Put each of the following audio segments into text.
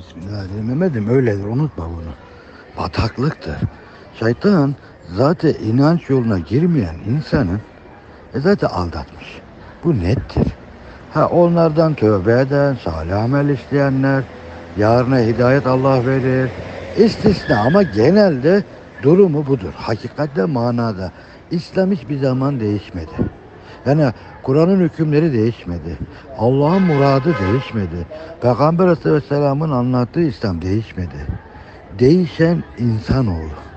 Bismillahirrahmanirrahim Mehmet'im öyledir unutma bunu. Bataklıktır. Şeytan zaten inanç yoluna girmeyen insanın e zaten aldatmış. Bu nettir. Ha onlardan tövbe eden, salih amel isteyenler, yarına hidayet Allah verir. İstisna ama genelde durumu budur. Hakikatte manada. İslam hiçbir zaman değişmedi. Yani Kur'an'ın hükümleri değişmedi. Allah'ın muradı değişmedi. Peygamber Aleyhisselam'ın anlattığı İslam değişmedi. Değişen insanoğlu.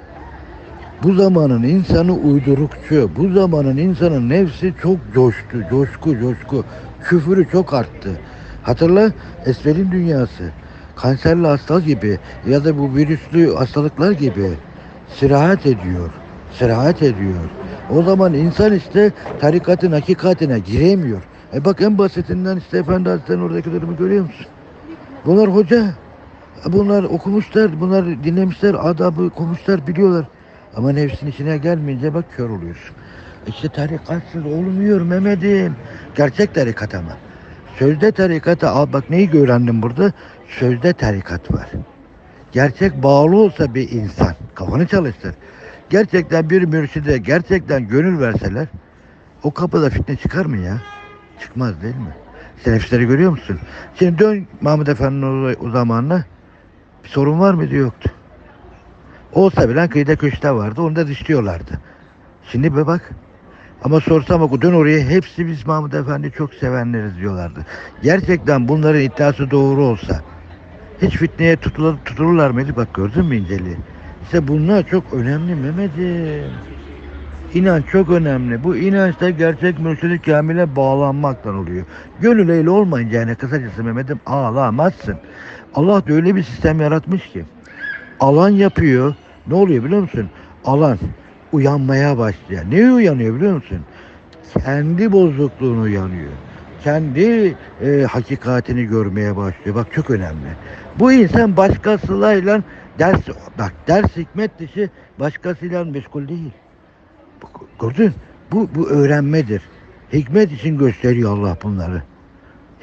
Bu zamanın insanı uydurukçu, bu zamanın insanın nefsi çok coştu, coşku, coşku. Küfürü çok arttı. Hatırla Esmer'in dünyası. Kanserli hastalık gibi ya da bu virüslü hastalıklar gibi sirahat ediyor. Sirahat ediyor. O zaman insan işte tarikatın hakikatine giremiyor. E bak en basitinden işte Efendi Hazretleri'nin oradaki durumu görüyor musun? Bunlar hoca. Bunlar okumuşlar, bunlar dinlemişler, adabı okumuşlar, biliyorlar. Ama nefsin içine gelmeyince bak kör oluyorsun. İşte tarikatsız olmuyor Mehmet'im. Gerçek tarikat ama. Sözde tarikata al bak neyi öğrendim burada? Sözde tarikat var. Gerçek bağlı olsa bir insan kafanı çalıştır. Gerçekten bir mürşide gerçekten gönül verseler o kapıda fitne çıkar mı ya? Çıkmaz değil mi? Sen nefisleri görüyor musun? Şimdi dön Mahmud Efendi'nin o, o zamanla bir sorun var mıydı? Yoktu. Olsa bile kıyıda köşte vardı. Onu da dışlıyorlardı. Şimdi bir bak. Ama sorsam o dön oraya hepsi biz Mahmud Efendi çok sevenleriz diyorlardı. Gerçekten bunların iddiası doğru olsa hiç fitneye tutulur, tutulurlar mıydı? Bak gördün mü inceliği? İşte bunlar çok önemli Mehmet'im. İnanç çok önemli. Bu inançta gerçek mürşid-i kamile bağlanmaktan oluyor. Gönül eyle olmayınca yani kısacası Mehmet'im ağlamazsın. Allah da öyle bir sistem yaratmış ki. Alan yapıyor. Ne oluyor biliyor musun? Alan uyanmaya başlıyor. Neye uyanıyor biliyor musun? Kendi bozukluğunu uyanıyor. Kendi e, hakikatini görmeye başlıyor. Bak çok önemli. Bu insan başkasıyla ders bak ders hikmet dışı başkasıyla meşgul değil. Gördün? Bu bu öğrenmedir. Hikmet için gösteriyor Allah bunları.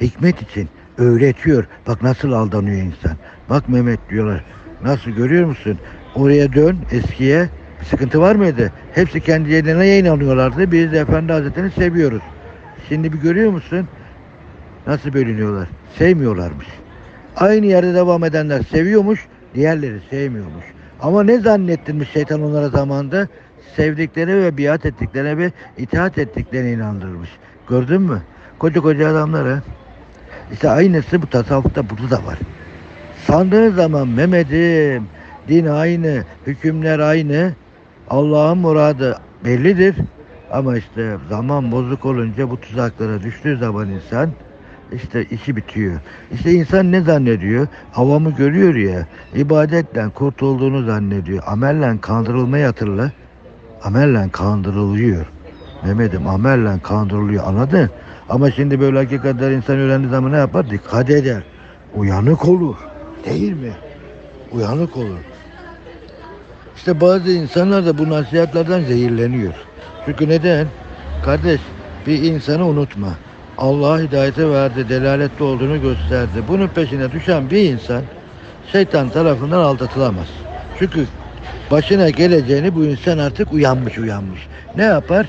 Hikmet için öğretiyor. Bak nasıl aldanıyor insan. Bak Mehmet diyorlar. Nasıl görüyor musun? Oraya dön eskiye. Bir sıkıntı var mıydı? Hepsi kendi yerine yayınlanıyorlardı. Biz de Efendi Hazretleri'ni seviyoruz. Şimdi bir görüyor musun? Nasıl bölünüyorlar? Sevmiyorlarmış. Aynı yerde devam edenler seviyormuş, diğerleri sevmiyormuş. Ama ne zannettirmiş şeytan onlara zamanda? Sevdikleri ve biat ettiklerine ve itaat ettiklerine inandırmış. Gördün mü? Koca koca adamları. İşte aynısı bu tasavvufta burada da var. Sandığın zaman Mehmet'im din aynı, hükümler aynı. Allah'ın muradı bellidir. Ama işte zaman bozuk olunca bu tuzaklara düştüğü zaman insan işte işi bitiyor. İşte insan ne zannediyor? Havamı görüyor ya. ibadetle kurtulduğunu zannediyor. Amelle kandırılmayı hatırla. Amelle kandırılıyor. Mehmet'im amelle kandırılıyor anladın? Ama şimdi böyle hakikatler insan öğrendiği zaman ne yapar? Dikkat eder. Uyanık olur. Değil mi? Uyanık olur. İşte bazı insanlar da bu nasihatlerden zehirleniyor. Çünkü neden? Kardeş bir insanı unutma. Allah hidayete verdi, delaletli olduğunu gösterdi. Bunun peşine düşen bir insan şeytan tarafından aldatılamaz. Çünkü başına geleceğini bu insan artık uyanmış uyanmış. Ne yapar?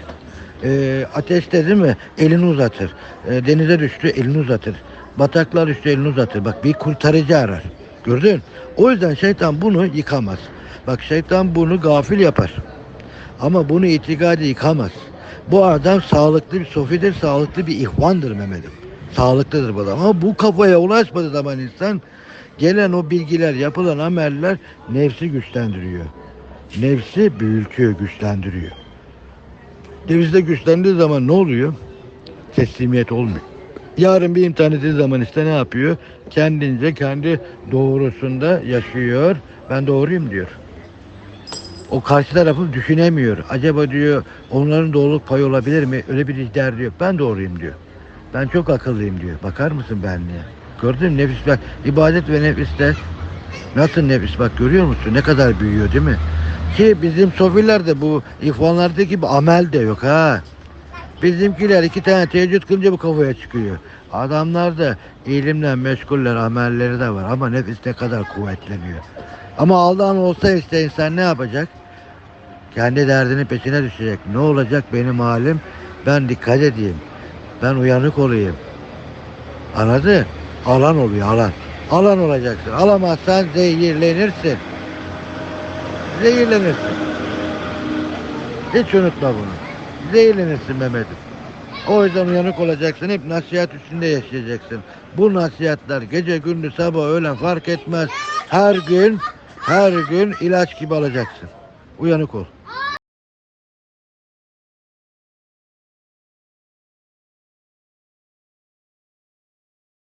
Ee, ateşte değil mi? Elini uzatır. Ee, denize düştü elini uzatır. Bataklar düştü elini uzatır. Bak bir kurtarıcı arar. Gördün? O yüzden şeytan bunu yıkamaz. Bak şeytan bunu gafil yapar. Ama bunu itikadi yıkamaz. Bu adam sağlıklı bir sofidir, sağlıklı bir ihvandır Mehmet'im. Sağlıklıdır bu adam. Ama bu kafaya ulaşmadığı zaman insan gelen o bilgiler, yapılan ameller nefsi güçlendiriyor. Nefsi büyütüyor, güçlendiriyor. Nefsi de güçlendiği zaman ne oluyor? Teslimiyet olmuyor. Yarın bir imtihan ettiği zaman işte ne yapıyor? Kendince kendi doğrusunda yaşıyor. Ben doğruyum diyor. O karşı tarafı düşünemiyor. Acaba diyor onların doğruluk payı olabilir mi? Öyle bir der diyor. Ben doğruyum diyor. Ben çok akıllıyım diyor. Bakar mısın benliğe? Gördün mü nefis bak. ibadet ve nefiste nasıl nefis bak görüyor musun? Ne kadar büyüyor değil mi? Ki bizim sofilerde bu ihvanlardaki gibi amel de yok ha. Bizimkiler iki tane teheccüd kılınca bu kafaya çıkıyor. Adamlar da ilimle meşguller, amelleri de var ama nefis ne kadar kuvvetleniyor. Ama Allah'ın olsa işte insan ne yapacak? Kendi derdinin peşine düşecek. Ne olacak benim halim? Ben dikkat edeyim. Ben uyanık olayım. Anladın? Alan oluyor alan. Alan olacaksın. Alamazsan zehirlenirsin. Zehirlenirsin. Hiç unutma bunu. Zehirlenirsin Mehmet'im. O yüzden uyanık olacaksın. Hep nasihat üstünde yaşayacaksın. Bu nasihatler gece gündüz sabah öğlen fark etmez. Her gün her gün ilaç gibi alacaksın. Uyanık ol.